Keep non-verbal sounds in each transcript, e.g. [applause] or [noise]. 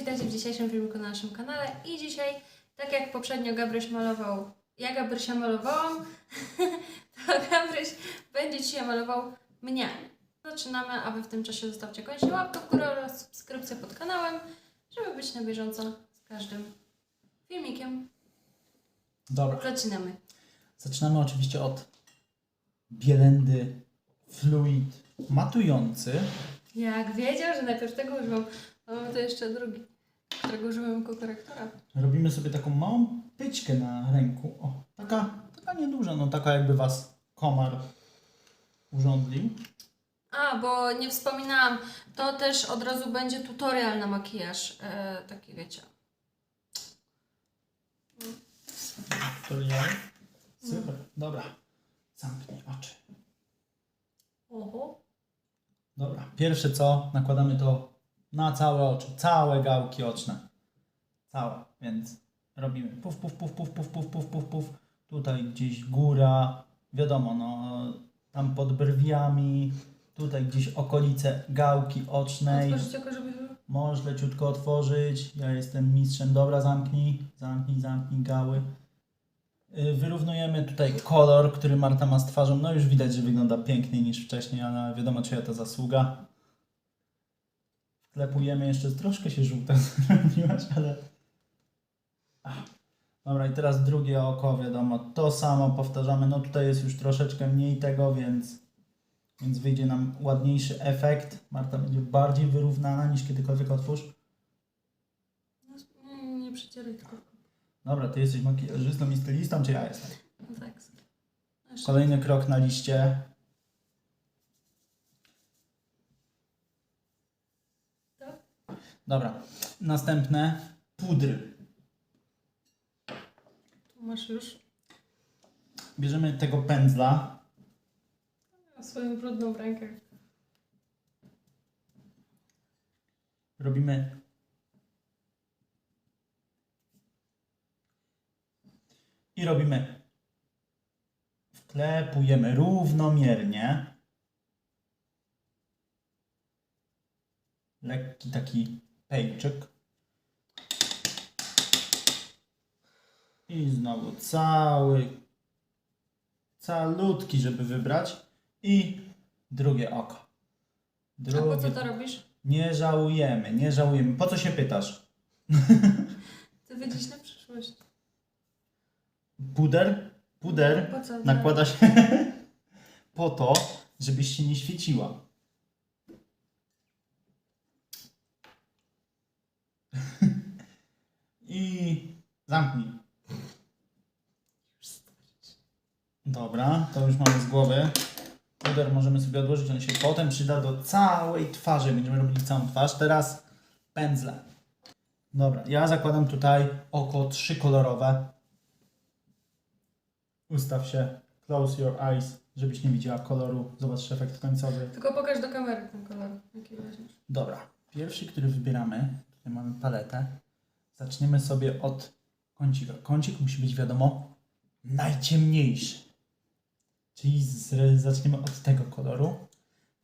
witajcie w dzisiejszym filmiku na naszym kanale i dzisiaj, tak jak poprzednio Gabryś malował, ja Gabrysia malowałam, [laughs] to Gabryś będzie dzisiaj malował mnie. Zaczynamy, a Wy w tym czasie zostawcie koniecznie łapkę w górę oraz subskrypcję pod kanałem, żeby być na bieżąco z każdym filmikiem. Dobra, Zaczynamy. zaczynamy oczywiście od bielendy fluid matujący. Jak wiedział, że najpierw tego używam, mamy tu jeszcze drugi, którego użyłem jako korektora. Robimy sobie taką małą pyćkę na ręku. O, taka, taka nieduża, no taka jakby was komar urządlił. A, bo nie wspominałam, to też od razu będzie tutorial na makijaż, e, taki wiecie. Tutorial. Super, dobra. Zamknij oczy. Oho. Dobra, pierwsze co, nakładamy to na całe oczy, całe gałki oczne. Całe, więc robimy puf, puf, puf, puf, puf, puf, puf, puf, puf. Tutaj gdzieś góra, wiadomo, no, tam pod brwiami, tutaj gdzieś okolice gałki ocznej. Otworzyć oko, żeby... Możesz leciutko otworzyć. Ja jestem mistrzem. Dobra, zamknij. Zamknij, zamknij gały. Y, Wyrównujemy tutaj kolor, który Marta ma z twarzą. No już widać, że wygląda piękniej niż wcześniej, ale wiadomo czyja to zasługa. Wklepujemy jeszcze, troszkę się żółta [laughs] zrobiłaś, ale... Ach. Dobra, i teraz drugie oko, wiadomo, to samo powtarzamy. No tutaj jest już troszeczkę mniej tego, więc więc wyjdzie nam ładniejszy efekt. Marta będzie bardziej wyrównana niż kiedykolwiek otwórz. No, nie, nie przecieraj tylko. Dobra, ty jesteś makijażystą i stylistą, czy ja jestem? No tak. Jeszcze. Kolejny krok na liście. Tak? Dobra, następne pudry. Tu masz już Bierzemy tego pędzla. swoją brudną rękę. Robimy i robimy. Wklepujemy równomiernie. Lekki taki pejczyk. I znowu cały, calutki, żeby wybrać. I drugie oko. A Drugie. po co to robisz? Nie żałujemy, nie żałujemy. Po co się pytasz? [laughs] Ty wiedzieć na przyszłość. Puder? Puder nakłada się [laughs] po to, żebyś się nie świeciła. I zamknij. Dobra, to już mamy z głowy. Puder możemy sobie odłożyć, on się potem przyda do całej twarzy. Będziemy robili całą twarz. Teraz pędzle. Dobra, ja zakładam tutaj oko trzykolorowe. Ustaw się, close your eyes, żebyś nie widziała koloru. Zobacz efekt końcowy. Tylko pokaż do kamery ten kolor, jaki weźmiesz. Dobra, pierwszy, który wybieramy, tutaj mamy paletę. Zaczniemy sobie od kącika. Kącik musi być, wiadomo, najciemniejszy. Czyli z, zaczniemy od tego koloru.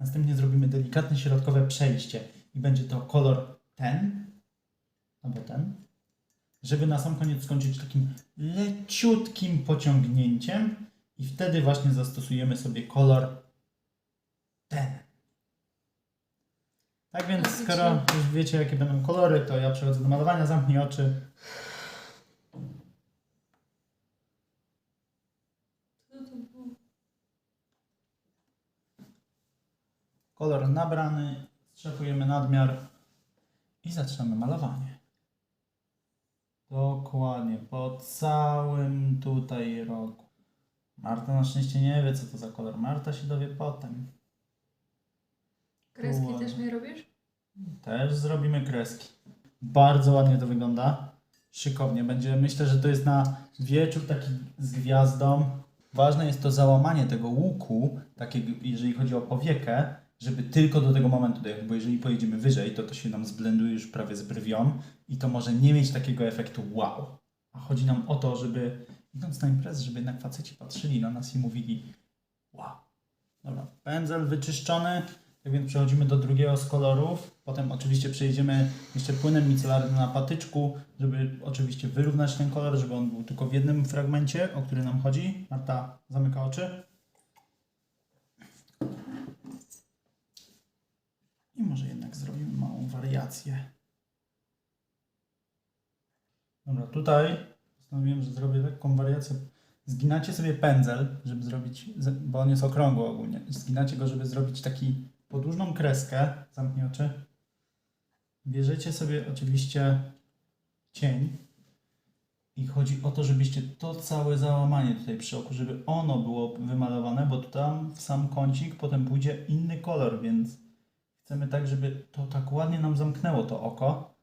Następnie zrobimy delikatne środkowe przejście i będzie to kolor ten albo ten, żeby na sam koniec skończyć takim leciutkim pociągnięciem i wtedy właśnie zastosujemy sobie kolor ten. Tak więc, skoro już wiecie, jakie będą kolory, to ja przechodzę do malowania. Zamknij oczy. Kolor nabrany, strzepujemy nadmiar i zaczynamy malowanie. Dokładnie, po całym tutaj rogu. Marta na szczęście nie wie, co to za kolor. Marta się dowie potem. Kreski też mi robisz? Też zrobimy kreski. Bardzo ładnie to wygląda. Szykownie będzie. Myślę, że to jest na wieczór taki z gwiazdą. Ważne jest to załamanie tego łuku, takiego, jeżeli chodzi o powiekę, żeby tylko do tego momentu dojechać, bo jeżeli pojedziemy wyżej, to to się nam zblenduje już prawie z brwią i to może nie mieć takiego efektu wow. A chodzi nam o to, żeby idąc na imprezę, żeby jednak faceci patrzyli na nas i mówili wow. Dobra, pędzel wyczyszczony. Tak więc przechodzimy do drugiego z kolorów. Potem oczywiście przejdziemy jeszcze płynem micelarnym na patyczku, żeby oczywiście wyrównać ten kolor, żeby on był tylko w jednym fragmencie, o który nam chodzi. Marta zamyka oczy. I może jednak zrobimy małą wariację. Dobra, tutaj postanowiłem, że zrobię lekką wariację. Zginacie sobie pędzel, żeby zrobić, bo on jest okrągły ogólnie. Zginacie go, żeby zrobić taki podłużną kreskę. Zamknij oczy. Bierzecie sobie oczywiście cień i chodzi o to, żebyście to całe załamanie tutaj przy oku, żeby ono było wymalowane, bo tam w sam kącik potem pójdzie inny kolor, więc chcemy tak, żeby to tak ładnie nam zamknęło to oko.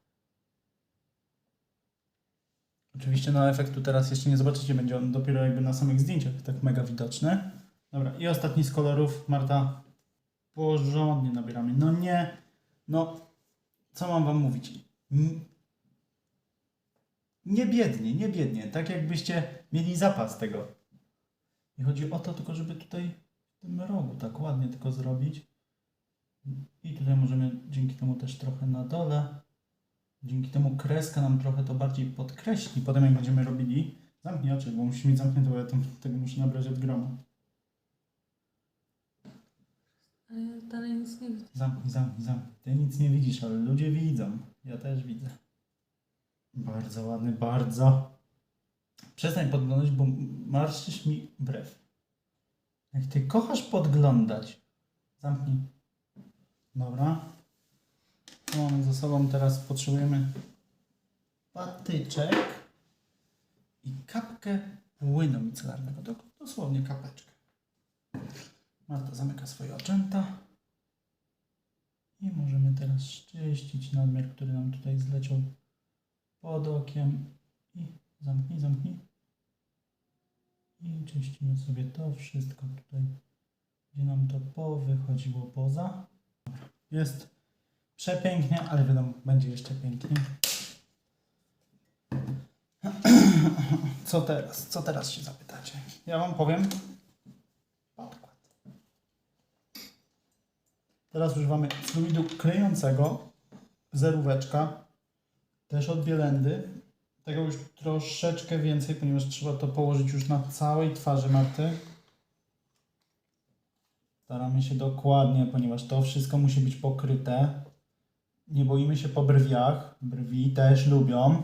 Oczywiście na efektu teraz jeszcze nie zobaczycie, będzie on dopiero jakby na samych zdjęciach tak mega widoczny. Dobra, i ostatni z kolorów, Marta, porządnie nabieramy. No nie, no, co mam wam mówić? Nie biednie, nie biednie, tak jakbyście mieli zapas tego. I chodzi o to tylko, żeby tutaj w tym rogu tak ładnie tylko zrobić. I tutaj możemy dzięki temu też trochę na dole. Dzięki temu kreska nam trochę to bardziej podkreśli. Potem jak będziemy robili, zamknij oczy, bo musisz mieć zamknięte, bo ja tego muszę nabrać od groma. Ale ja dalej nic nie widzę. Zamknij, zamknij, zamknij. Ty nic nie widzisz, ale ludzie widzą. Ja też widzę. Bardzo ładny, bardzo. Przestań podglądać, bo marszczysz mi brew. Jak ty kochasz podglądać. Zamknij. Dobra. Tu mamy ze sobą teraz, potrzebujemy patyczek i kapkę płynu micelarnego. Do- Dosłownie kapeczkę. Marta zamyka swoje oczęta. I możemy teraz czyścić nadmiar, który nam tutaj zleciał pod okiem. I zamknij, zamknij. I czyścimy sobie to wszystko tutaj, gdzie nam to powychodziło poza. Jest przepięknie, ale wiadomo, będzie jeszcze piękniej. [clears throat] Co teraz? Co teraz się zapytacie? Ja wam powiem. Teraz używamy fluidu klejącego, zeróweczka, też od Bielendy. Tego już troszeczkę więcej, ponieważ trzeba to położyć już na całej twarzy Marty. Staramy się dokładnie, ponieważ to wszystko musi być pokryte. Nie boimy się po brwiach. Brwi też lubią.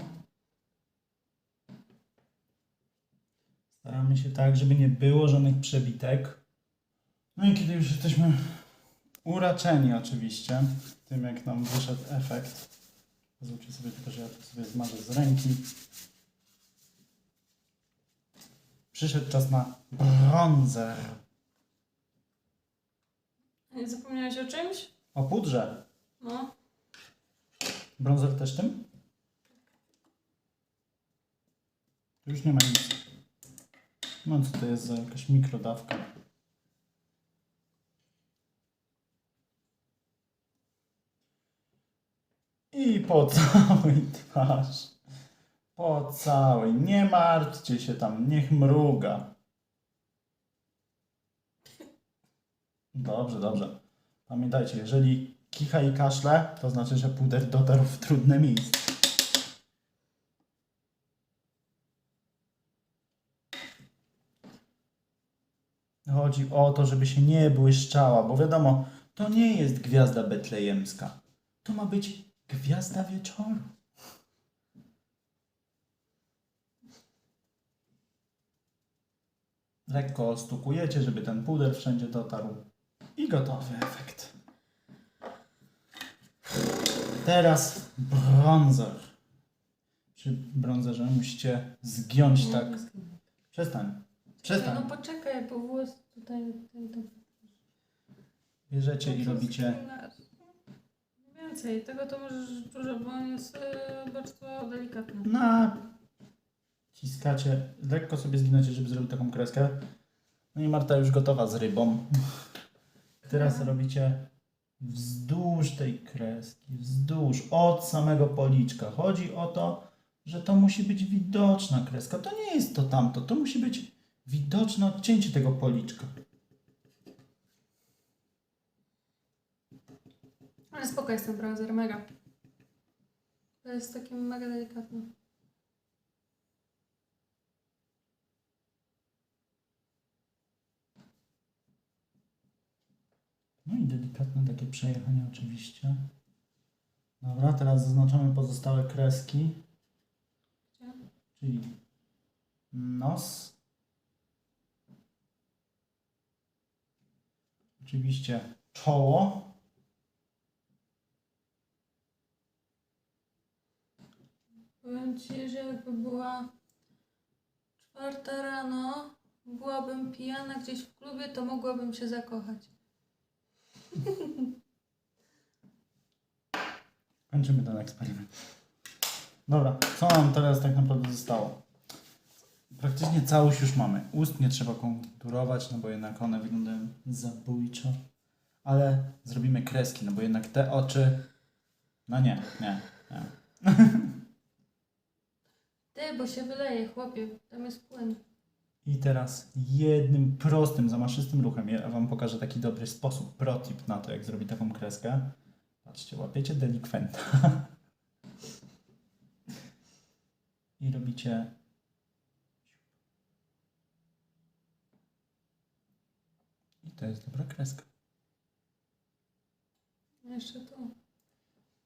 Staramy się tak, żeby nie było żadnych przebitek. No i kiedy już jesteśmy uraczeni oczywiście tym, jak nam wyszedł efekt. Pozwólcie sobie tylko, że ja to sobie zmarzę z ręki. Przyszedł czas na bronzer. Nie zapomniałeś o czymś? O pudrze. No. Bronzer też tym? Tu już nie ma nic. No co to jest za jakaś mikrodawka? I po całej twarz. Po całej. Nie martwcie się tam, niech mruga. Dobrze, dobrze. Pamiętajcie, jeżeli kicha i kaszle, to znaczy, że puder dotarł w trudne miejsce. Chodzi o to, żeby się nie błyszczała, bo wiadomo, to nie jest gwiazda betlejemska. To ma być gwiazda wieczoru. Lekko stukujecie, żeby ten puder wszędzie dotarł. I gotowy efekt. Teraz bronzer. Przy bronzerze musicie zgiąć tak. Przestań. Przestań. No poczekaj, bo włos tutaj... tutaj to... Bierzecie i robicie. Więcej, tego to możesz dużo, bo on jest yy, bardzo delikatny. Na. Ciskacie. Lekko sobie zginacie, żeby zrobić taką kreskę. No i Marta już gotowa z rybą. Teraz Mhm. robicie wzdłuż tej kreski, wzdłuż, od samego policzka. Chodzi o to, że to musi być widoczna kreska. To nie jest to tamto, to musi być widoczne odcięcie tego policzka. Ale spoko jest ten browser, mega. To jest taki mega delikatny. No i delikatne takie przejechanie oczywiście. Dobra, teraz zaznaczamy pozostałe kreski, Gdzie? czyli nos. Oczywiście czoło. Powiem Ci, że jakby była czwarta rano, byłabym pijana gdzieś w klubie, to mogłabym się zakochać. Kończymy ten eksperyment. Dobra, co nam teraz tak naprawdę zostało? Praktycznie całość już mamy. Ust nie trzeba konturować, no bo jednak one wyglądają zabójczo. Ale zrobimy kreski, no bo jednak te oczy... No nie, nie, nie. [laughs] Ty, bo się wyleje, chłopie, tam jest płyn. I teraz jednym prostym, zamaszystym ruchem, ja wam pokażę taki dobry sposób, protip na to, jak zrobić taką kreskę. Patrzcie, łapiecie delikwenta. I robicie... I to jest dobra kreska. Jeszcze tu.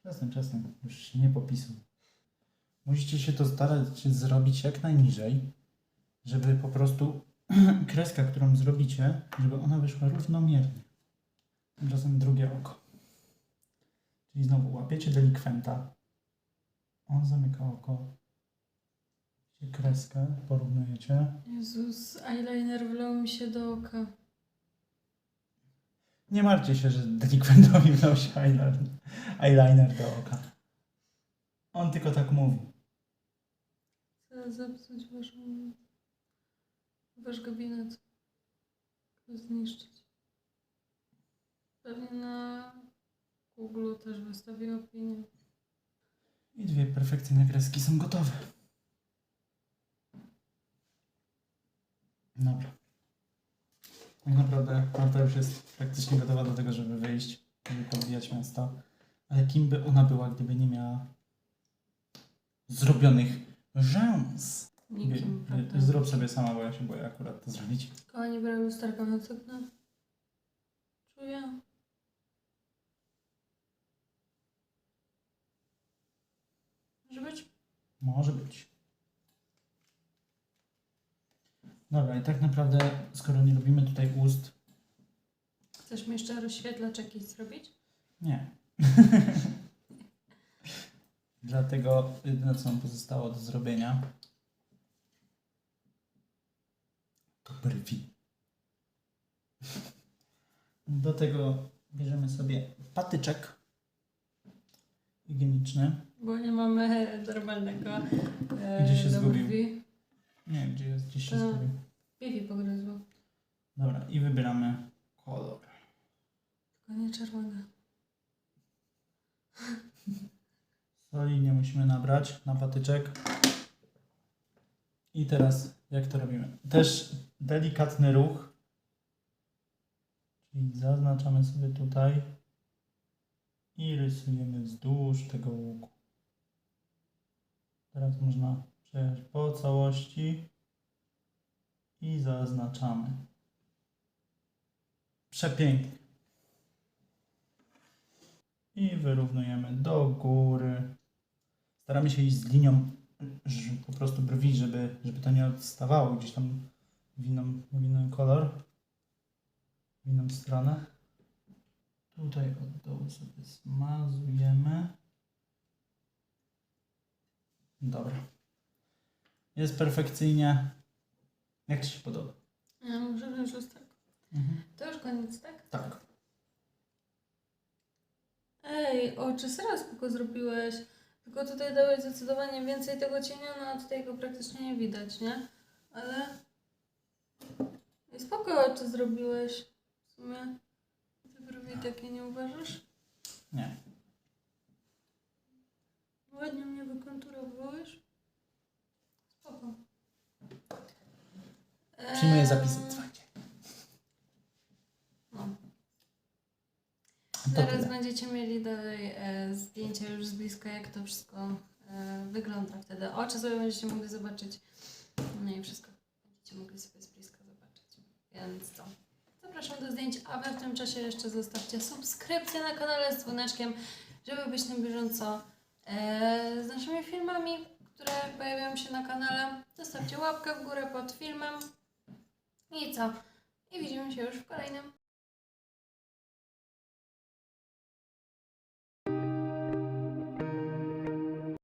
Czasem, czasem, już nie popisuj. Musicie się to starać zrobić jak najniżej, żeby po prostu [clears throat] kreska, którą zrobicie, żeby ona wyszła równomiernie. Tymczasem drugie oko. Czyli znowu łapiecie delikwenta, on zamyka oko, kreskę, porównujecie. Jezus, eyeliner wlał mi się do oka. Nie martwcie się, że delikwentowi wlał się eyeliner, eyeliner do oka. On tylko tak mówi. Zepsuć waszą... wasz gabinet. Zniszczyć. Pewnie na Google też wystawię opinię. I dwie perfekcyjne kreski są gotowe. Dobra. Tak naprawdę Marta już jest praktycznie gotowa do tego, żeby wyjść, żeby podbijać miasto. Ale kim by ona była, gdyby nie miała zrobionych rzęs? Nikim, Wie- prawda? Zrób sobie sama, bo ja się boję akurat to zrobić. Kochani, brałem lusterko na cyknę. Czuję. Może być? Może być. Dobra, i tak naprawdę, skoro nie robimy tutaj ust, Chcesz mi jeszcze rozświetlacz jakiś zrobić? Nie. [laughs] Dlatego jedyne co nam pozostało do zrobienia to brwi. Do tego bierzemy sobie patyczek higieniczny. Bo nie mamy normalnego e, Gdzie się do zgubił? brwi. Nie gdzie jest, gdzieś się To- zgubił. Piwi pogryzło. Dobra, i wybieramy kolor. Tylko nie czerwone. [laughs] Soli nie musimy nabrać na patyczek. I teraz jak to robimy? Też delikatny ruch. Czyli zaznaczamy sobie tutaj i rysujemy wzdłuż tego łuku. Teraz można przejechać po całości i zaznaczamy. Przepięknie. I wyrównujemy do góry. Staramy się iść z linią po prostu brwi, żeby, żeby to nie odstawało gdzieś tam w inną, w inny kolor, w inną stronę. Tutaj od dołu sobie zmazujemy. Dobra. Jest perfekcyjnie. Jak Ci się podoba? Ja muszę wziąć lusterko. To już koniec, tak? Tak. Ej, oczy serio spoko zrobiłeś. Tylko tutaj dałeś zdecydowanie więcej tego cienia, no a tutaj go praktycznie nie widać, nie? Ale... Ej, spoko oczy zrobiłeś. W sumie... Te brwi takie nie uważasz? Nie. Ładnie mnie wykonturowałeś. Spoko. Przyjmuję zapisy. Słuchajcie. No. To Zaraz będziecie mieli dalej e, zdjęcia już z bliska, jak to wszystko e, wygląda wtedy. Oczy sobie będziecie mogli zobaczyć. No i wszystko będziecie mogli sobie z bliska zobaczyć. Więc to. Zapraszam do zdjęć, a wy w tym czasie jeszcze zostawcie subskrypcję na kanale z dzwoneczkiem, żeby być na bieżąco e, z naszymi filmami, które pojawiają się na kanale. Zostawcie łapkę w górę pod filmem. I co? I widzimy się już w kolejnym.